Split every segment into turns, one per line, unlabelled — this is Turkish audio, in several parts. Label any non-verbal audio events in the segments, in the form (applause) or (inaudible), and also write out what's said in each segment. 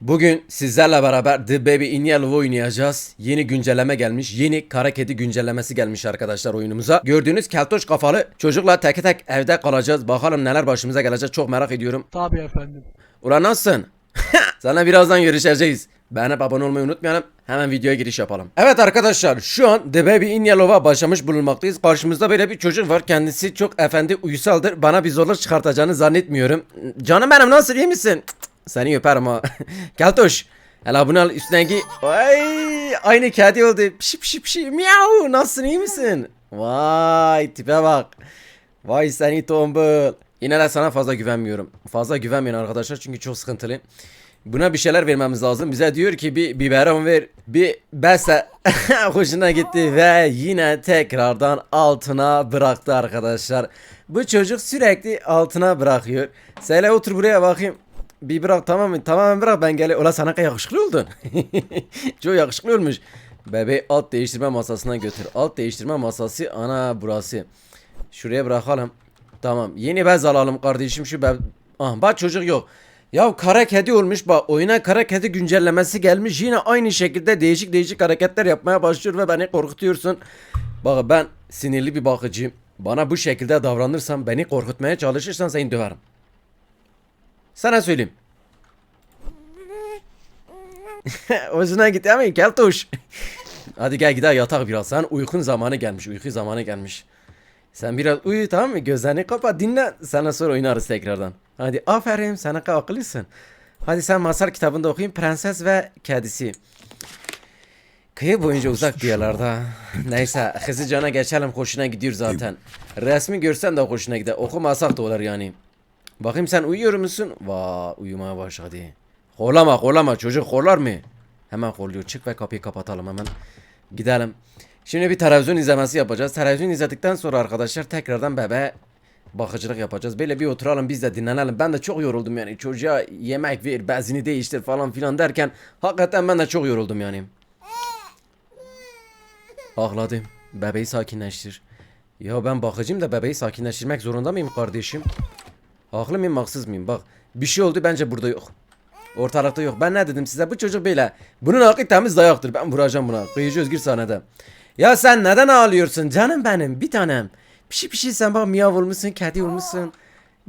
Bugün sizlerle beraber The Baby in Yellow oynayacağız. Yeni güncelleme gelmiş. Yeni kara kedi güncellemesi gelmiş arkadaşlar oyunumuza. Gördüğünüz keltoş kafalı çocukla tek tek evde kalacağız. Bakalım neler başımıza gelecek çok merak ediyorum.
Tabii efendim.
Ulan nasılsın? (laughs) Sana birazdan görüşeceğiz. Beğenip abone olmayı unutmayalım. Hemen videoya giriş yapalım. Evet arkadaşlar şu an The Baby in Yellow'a başlamış bulunmaktayız. Karşımızda böyle bir çocuk var. Kendisi çok efendi uysaldır. Bana bir zorluk çıkartacağını zannetmiyorum. Canım benim nasıl iyi misin? Seni öperim ha. (laughs) Keltoş. Hele bunu al üstüne giy. Ay, aynı kedi oldu. Pişi pişi pişi. Miau. Nasılsın iyi misin? Vay tipe bak. Vay seni tombul. Yine de sana fazla güvenmiyorum. Fazla güvenmeyin arkadaşlar çünkü çok sıkıntılı. Buna bir şeyler vermemiz lazım. Bize diyor ki bir biberon ver. Bir bese (laughs) hoşuna gitti ve yine tekrardan altına bıraktı arkadaşlar. Bu çocuk sürekli altına bırakıyor. Söyle otur buraya bakayım. Bir bırak tamam mı? Tamamen bırak ben gele. Ola sana yakışıklı oldun. (laughs) Çok yakışıklı olmuş. Bebeği alt değiştirme masasına götür. Alt değiştirme masası ana burası. Şuraya bırakalım. Tamam. Yeni bez alalım kardeşim şu be. Ah bak çocuk yok. Ya kara kedi olmuş bak oyuna kara kedi güncellemesi gelmiş yine aynı şekilde değişik değişik hareketler yapmaya başlıyor ve beni korkutuyorsun. Bak ben sinirli bir bakıcıyım. Bana bu şekilde davranırsan beni korkutmaya çalışırsan seni döverim. Sana söyleyeyim. (laughs) Hoşuna gitti ama keltoş. Hadi gel gidelim yatak biraz. Sen uykun zamanı gelmiş. Uyku zamanı gelmiş. Sen biraz uyu tamam mı? Gözlerini kapat dinle. Sana sonra oynarız tekrardan. Hadi aferin sana akıllısın. Hadi sen masal kitabında okuyun. Prenses ve kedisi. Kıyı boyunca uzak diyarlarda. Neyse hızlıcana geçelim. Hoşuna gidiyor zaten. Resmi görsen de hoşuna gider. Okumasak da olur yani. Bakayım sen uyuyor musun? Vaa uyumaya başladı. Horlama horlama çocuk horlar mı? Hemen horluyor. Çık ve kapıyı kapatalım hemen. Gidelim. Şimdi bir televizyon izlemesi yapacağız. Televizyon izledikten sonra arkadaşlar tekrardan bebeğe bakıcılık yapacağız. Böyle bir oturalım biz de dinlenelim. Ben de çok yoruldum yani. Çocuğa yemek ver, bezini değiştir falan filan derken hakikaten ben de çok yoruldum yani. Ağladım. Bebeği sakinleştir. Ya ben bakıcıyım da bebeği sakinleştirmek zorunda mıyım kardeşim? Haklı mıyım haksız mıyım? Bak bir şey oldu bence burada yok. Ortalıkta yok. Ben ne dedim size bu çocuk böyle. Bunun hakkı temiz dayaktır. Ben vuracağım buna. Kıyıcı Özgür sahnede. Ya sen neden ağlıyorsun canım benim bir tanem. Pişi pişi sen bak miyav olmuşsun kedi olmuşsun.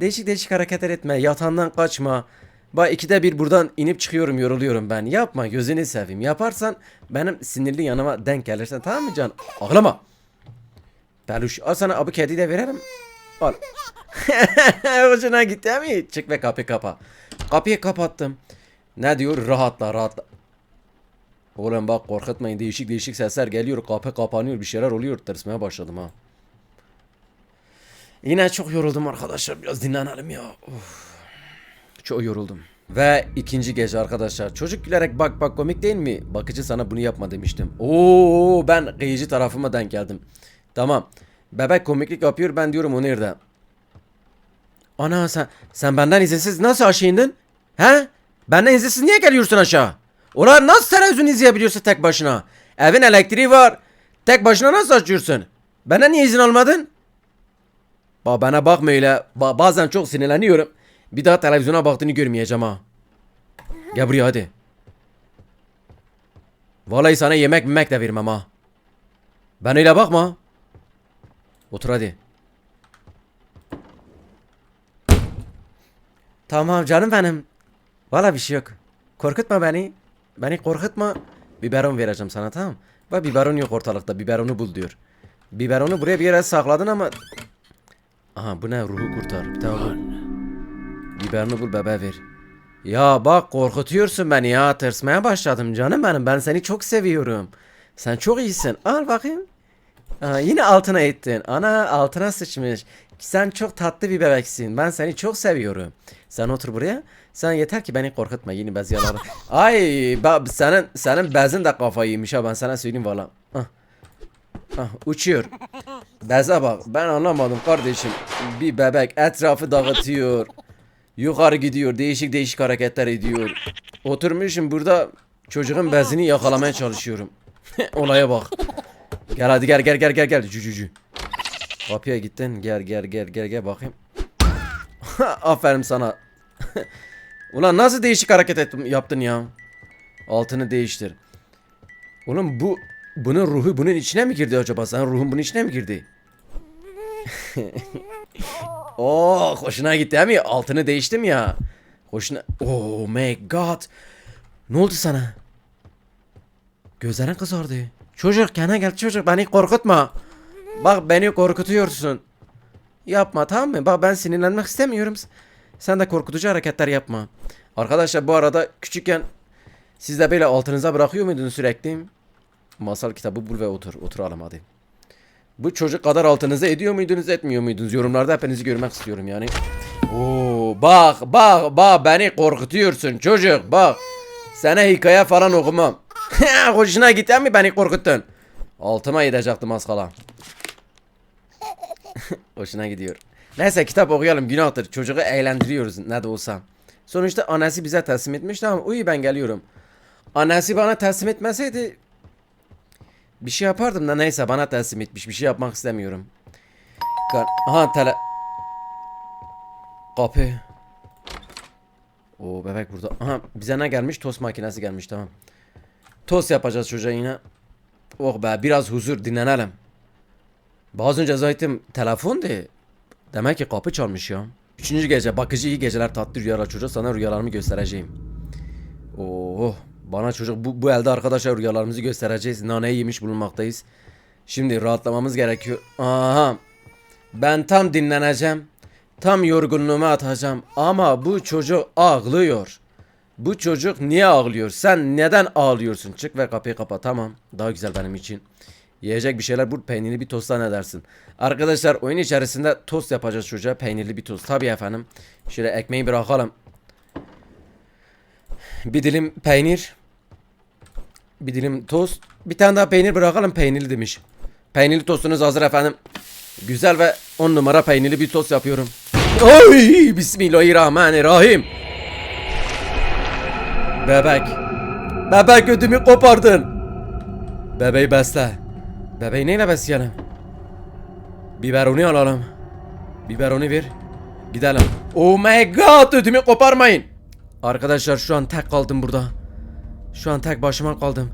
Değişik değişik hareketler etme. Yatağından kaçma. Bak ikide bir buradan inip çıkıyorum yoruluyorum ben. Yapma gözünü seveyim. Yaparsan benim sinirli yanıma denk gelirsen tamam mı can? Ağlama. Peluş al sana abi kediyi de verelim. Al. (laughs) Hoşuna gitti mi? Çık ve kapıyı kapa. Kapıyı kapattım. Ne diyor? Rahatla rahatla. Oğlum bak korkutmayın değişik değişik sesler geliyor kapı kapanıyor bir şeyler oluyor tırsmaya başladım ha. Yine çok yoruldum arkadaşlar biraz dinlenelim ya. Uf. Çok yoruldum. Ve ikinci gece arkadaşlar çocuk gülerek bak bak komik değil mi? Bakıcı sana bunu yapma demiştim. Oo ben kıyıcı tarafıma denk geldim. Tamam. Bebek komiklik yapıyor ben diyorum o nerede? Ana sen sen benden izinsiz nasıl aşağı indin? He? Benden izinsiz niye geliyorsun aşağı? Ulan nasıl televizyon izleyebiliyorsun tek başına? Evin elektriği var. Tek başına nasıl açıyorsun? Benden niye izin almadın? Ba bana bakma öyle. Ba bazen çok sinirleniyorum. Bir daha televizyona baktığını görmeyeceğim ha. Gel buraya hadi. Vallahi sana yemek memek de vermem ha. Ben öyle bakma. Otur hadi. Tamam canım benim. Valla bir şey yok. Korkutma beni. Beni korkutma. Biberon vereceğim sana tamam. Bak biberon yok ortalıkta. Biberonu bul diyor. Biberonu buraya bir yere sakladın ama... Aha bu ne ruhu kurtar. Bir tane bul. Biberini bul bebeğe ver. Ya bak korkutuyorsun beni ya. Tırsmaya başladım canım benim. Ben seni çok seviyorum. Sen çok iyisin. Al bakayım. Aa, yine altına ettin. Ana altına sıçmış. Sen çok tatlı bir bebeksin. Ben seni çok seviyorum. Sen otur buraya. Sen yeter ki beni korkutma yeni bez yaları. (laughs) Ay bak senin senin bezin de kafayı yemiş ha ben sana söyleyeyim valla. Ah. Ah, uçuyor. Beze bak ben anlamadım kardeşim. Bir bebek etrafı dağıtıyor. Yukarı gidiyor değişik değişik hareketler ediyor. Oturmuşum burada çocuğun bezini yakalamaya çalışıyorum. (laughs) Olaya bak. Gel hadi gel gel gel gel gel cücücü. Kapıya gittin gel gel gel gel gel bakayım. (laughs) Aferin sana. (laughs) Ulan nasıl değişik hareket ettim, yaptın ya? Altını değiştir. Oğlum bu bunun ruhu bunun içine mi girdi acaba? Senin ruhun bunun içine mi girdi? (laughs) oh hoşuna gitti değil mi? Altını değiştim ya. Hoşuna... Oh my god. Ne oldu sana? Gözlerin kızardı. Çocuk kendine gel çocuk beni korkutma. Bak beni korkutuyorsun. Yapma tamam mı? Bak ben sinirlenmek istemiyorum. Sen de korkutucu hareketler yapma. Arkadaşlar bu arada küçükken siz de böyle altınıza bırakıyor muydunuz sürekli? Masal kitabı bul ve otur. Oturalım hadi. Bu çocuk kadar altınıza ediyor muydunuz etmiyor muydunuz? Yorumlarda hepinizi görmek istiyorum yani. Oo bak bak bak beni korkutuyorsun çocuk bak. Sana hikaye falan okumam. (laughs) Hoşuna gitti mi beni korkuttun? Altıma gidecektim az kala. (laughs) Hoşuna gidiyor. Neyse kitap okuyalım günahtır. Çocuğu eğlendiriyoruz ne de olsa. Sonuçta annesi bize teslim etmiş tamam uyu ben geliyorum. Annesi bana teslim etmeseydi bir şey yapardım da neyse bana teslim etmiş. Bir şey yapmak istemiyorum. Kar Aha tele... Kapı. O bebek burada. Aha bize ne gelmiş? Tost makinesi gelmiş tamam. Tost yapacağız çocuğa yine. Oh be biraz huzur dinlenelim. Az önce zannettim telefondu. Demek ki kapı çalmış ya. Üçüncü gece bakıcı iyi geceler tatlı rüyalar çocuğa sana rüyalarımı göstereceğim. Oh bana çocuk bu, bu elde arkadaşlar rüyalarımızı göstereceğiz. Naneyi yemiş bulunmaktayız. Şimdi rahatlamamız gerekiyor. Aha. Ben tam dinleneceğim. Tam yorgunluğumu atacağım. Ama bu çocuk ağlıyor. Bu çocuk niye ağlıyor? Sen neden ağlıyorsun? Çık ve kapıyı kapa. Tamam. Daha güzel benim için. Yiyecek bir şeyler bu peynirli bir tosta ne dersin? Arkadaşlar oyun içerisinde tost yapacağız çocuğa. Peynirli bir tost. Tabii efendim. Şöyle ekmeği bırakalım. Bir dilim peynir. Bir dilim tost. Bir tane daha peynir bırakalım. Peynirli demiş. Peynirli tostunuz hazır efendim. Güzel ve 10 numara peynirli bir tost yapıyorum. Oy! Bismillahirrahmanirrahim. Bebek. Bebek ödümü kopardın. Bebeği besle. Bebeği neyle besleyelim? Biberoni alalım. Biberoni ver. Gidelim. Oh my god ödümü koparmayın. Arkadaşlar şu an tek kaldım burada. Şu an tek başıma kaldım.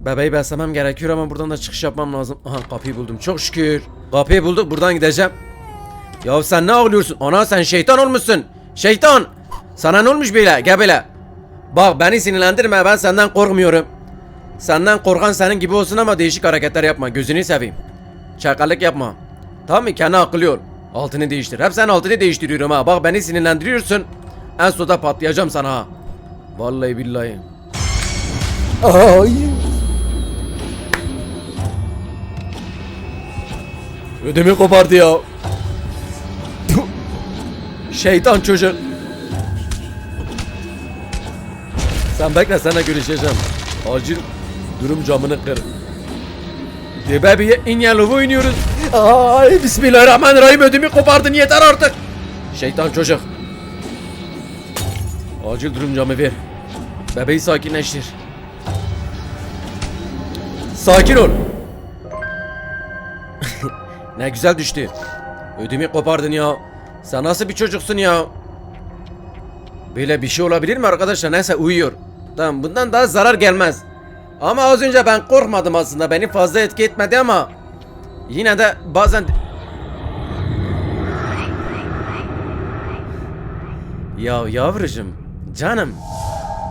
Bebeği beslemem gerekiyor ama buradan da çıkış yapmam lazım. Aha kapıyı buldum çok şükür. Kapıyı bulduk buradan gideceğim. Ya sen ne ağlıyorsun? Ana sen şeytan olmuşsun. Şeytan. Sana ne olmuş böyle? Gel böyle. Bak beni sinirlendirme ben senden korkmuyorum. Senden korkan senin gibi olsun ama değişik hareketler yapma. Gözünü seveyim. Çakallık yapma. Tamam mı? Kendi akıllı ol. Altını değiştir. Hep sen altını değiştiriyorum ha. Bak beni sinirlendiriyorsun. En sonunda patlayacağım sana ha. Vallahi billahi. Ay. Ödümü kopardı ya. Şeytan çocuk. Sen bekle sana görüşeceğim. Acil durum camını kır. De bebeğe inyalıvı oynuyoruz. Ay bismillahirrahmanirrahim ödümü kopardın yeter artık. Şeytan çocuk. Acil durum camı ver. Bebeği sakinleştir. Sakin ol. (laughs) ne güzel düştü. Ödümü kopardın ya. Sen nasıl bir çocuksun ya? Böyle bir şey olabilir mi arkadaşlar? Neyse uyuyor. Tamam bundan daha zarar gelmez. Ama az önce ben korkmadım aslında. Beni fazla etki etmedi ama yine de bazen Ya yavrucuğum, canım,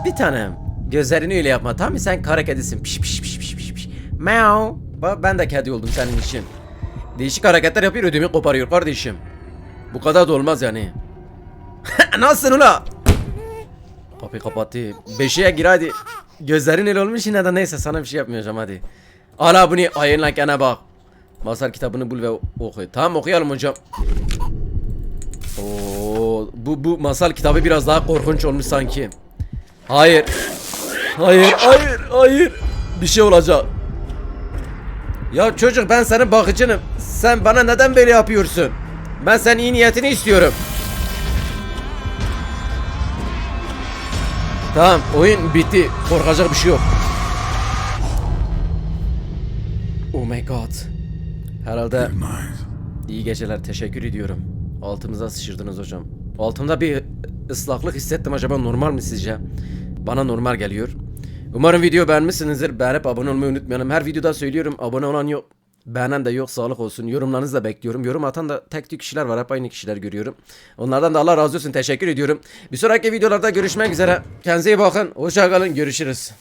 bir tanem. Gözlerini öyle yapma tamam mı? Sen kara kedisin. Piş piş piş piş piş piş. Meow. Ben de kedi oldum senin için. Değişik hareketler yapıyor ödümü koparıyor kardeşim. Bu kadar da olmaz yani. (laughs) Nasılsın ula? Kapıyı kapattı. Beşiğe gir hadi. Gözlerin el olmuş yine de neyse sana bir şey yapmayacağım hadi. Ala bunu ayınla gene bak. Masal kitabını bul ve oku. Tamam okuyalım hocam. Oo, bu bu masal kitabı biraz daha korkunç olmuş sanki. Hayır. Hayır, hayır, hayır. Bir şey olacak. Ya çocuk ben senin bakıcınım. Sen bana neden böyle yapıyorsun? Ben senin iyi niyetini istiyorum. Tamam oyun bitti. Korkacak bir şey yok. Oh my god. Herhalde iyi geceler teşekkür ediyorum. Altımıza sıçırdınız hocam. Altımda bir ıslaklık hissettim acaba normal mi sizce? Bana normal geliyor. Umarım video beğenmişsinizdir. Beğenip abone olmayı unutmayalım. Her videoda söylüyorum abone olan yok. Beğenen de yok sağlık olsun. Yorumlarınızı da bekliyorum. Yorum atan da tek tük kişiler var. Hep aynı kişiler görüyorum. Onlardan da Allah razı olsun. Teşekkür ediyorum. Bir sonraki videolarda görüşmek üzere. Kendinize iyi bakın. Hoşça kalın. Görüşürüz.